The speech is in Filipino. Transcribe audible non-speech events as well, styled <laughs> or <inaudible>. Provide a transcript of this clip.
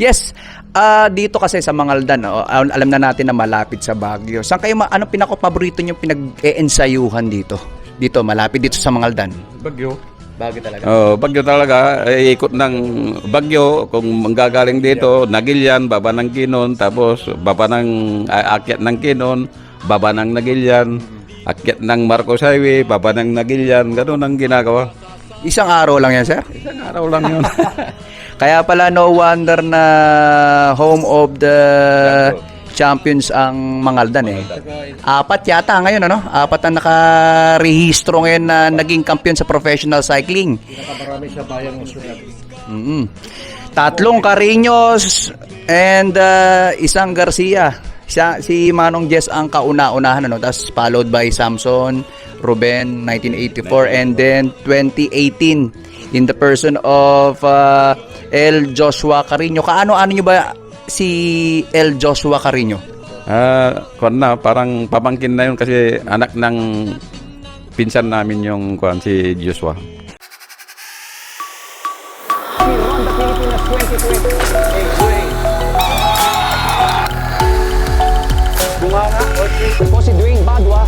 Yes, ah dito kasi sa Mangaldan, oh, al- alam na natin na malapit sa Baguio. Saan kayo, ma- ano pinaka-paborito nyo pinag-eensayuhan dito? Dito, malapit dito sa Mangaldan. Bagyo. Baguio talaga. Oh, bagyo talaga. Eh, ikot ng bagyo. Kung manggagaling dito, Nagilian, baba ng Kinon, tapos baba ng ah, akyat ng Kinon, baba ng Nagilian, akyat ng Marcos Highway, baba ng Nagilian. Ganun ang ginagawa. Isang araw lang yan, sir? Isang araw lang yun. <laughs> Kaya pala no wonder na home of the champions ang Mangaldan eh. Apat yata ngayon ano? Apat ang nakarehistro ngayon na naging kampiyon sa professional cycling. Pinakamarami sa bayang nasyonal. mm Tatlong Cariños and uh, isang Garcia. Siya, si Manong Jess ang kauna-unahan ano, tapos followed by Samson, Ruben 1984 and then 2018 in the person of uh, El Joshua Carino. Kaano-ano nyo ba si El Joshua Carino? Ah, kuwan na, parang pamangkin na yun kasi anak ng pinsan namin yung kuwan si Joshua. Honda Pilipinas 2020. Ako si Dwayne Badwa